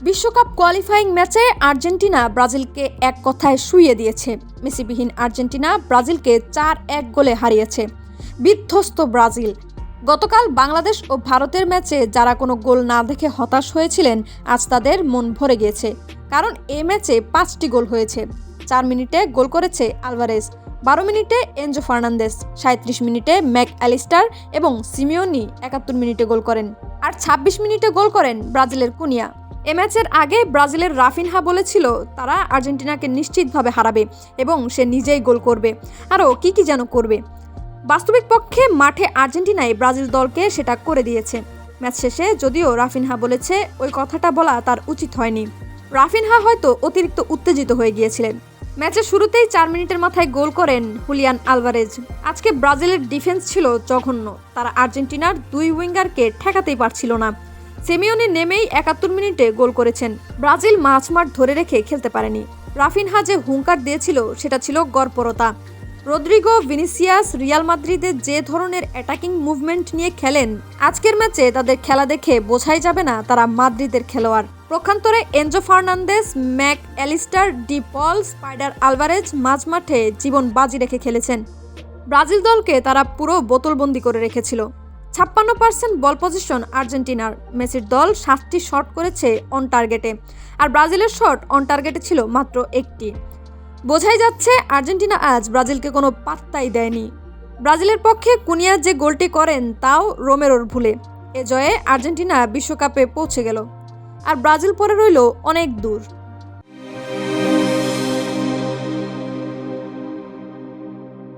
বিশ্বকাপ কোয়ালিফাইং ম্যাচে আর্জেন্টিনা ব্রাজিলকে এক কথায় শুইয়ে দিয়েছে। মেসিবিহীন আর্জেন্টিনা ব্রাজিলকে চার এক গোলে হারিয়েছে। বিধ্বস্ত ব্রাজিল। গতকাল বাংলাদেশ ও ভারতের ম্যাচে যারা কোনো গোল না দেখে হতাশ হয়েছিলেন, আজ তাদের মন ভরে গিয়েছে। কারণ এই ম্যাচে পাঁচটি গোল হয়েছে। চার মিনিটে গোল করেছে আলভারেজ, বারো মিনিটে এনজো ফার্নান্দেস সাঁত্রিশ মিনিটে ম্যাক অ্যালিস্টার এবং সিমিওনি একাত্তর মিনিটে গোল করেন। আর ২৬ মিনিটে গোল করেন ব্রাজিলের কুনিয়া। এ ম্যাচের আগে ব্রাজিলের রাফিনহা বলেছিল, তারা আর্জেন্টিনাকে নিশ্চিতভাবে হারাবে এবং সে নিজেই গোল করবে। আরও কি কি যেন করবে? বাস্তবিক পক্ষে মাঠে আর্জেন্টিনায় ব্রাজিল দলকে সেটা করে দিয়েছে। ম্যাচ শেষে যদিও রাফিনহা বলেছে, ওই কথাটা বলা তার উচিত হয়নি। রাফিনহা হয়তো অতিরিক্ত উত্তেজিত হয়ে গিয়েছিলেন। ম্যাচের শুরুতেই চার মিনিটের মাথায় গোল করেন হুলিয়ান আলভারেজ। আজকে ব্রাজিলের ডিফেন্স ছিল জঘন্য। তারা আর্জেন্টিনার দুই উইঙ্গারকে ঠেকাতেই পারছিল না। সেমিওনে নেমেই একাত্তর মিনিটে গোল করেছেন। ব্রাজিল মাঝমাঠ ধরে রেখে খেলতে পারেনি। রাফিনহা যে হুঙ্কার দিয়েছিল, সেটা ছিল গড়পরতা রদ্রিগো ভিনিসিয়াস রিয়াল মাদ্রিদের যে ধরনের অ্যাটাকিং মুভমেন্ট নিয়ে খেলেন, আজকের ম্যাচে তাদের খেলা দেখে বোঝাই যাবে না তারা মাদ্রিদের খেলোয়াড়। প্রক্ষান্তরে Enzo Fernandez, Mac Allister, De Paul, spider Alvarez মাঝমাঠে জীবন বাজি রেখে খেলেছেন। ব্রাজিল দলকে তারা পুরো বোতলবন্দি করে রেখেছিল। ছাপ্পান্ন পার্সেন্ট বল পজিশন আর্জেন্টিনার। মেসির দল সাতটি শট করেছে অন টার্গেটে আর ব্রাজিলের শট অন টার্গেটে ছিল মাত্র একটি। বোঝাই যাচ্ছে আর্জেন্টিনা আজ ব্রাজিলকে কোনো পাত্তাই দেয়নি। ব্রাজিলের পক্ষে কুনিয়া যে গোলটি করেন তাও রোমেরোর ভুলে। এ জয়ে আর্জেন্টিনা বিশ্বকাপে পৌঁছে গেল। আর ব্রাজিল পরে রইল অনেক দূর।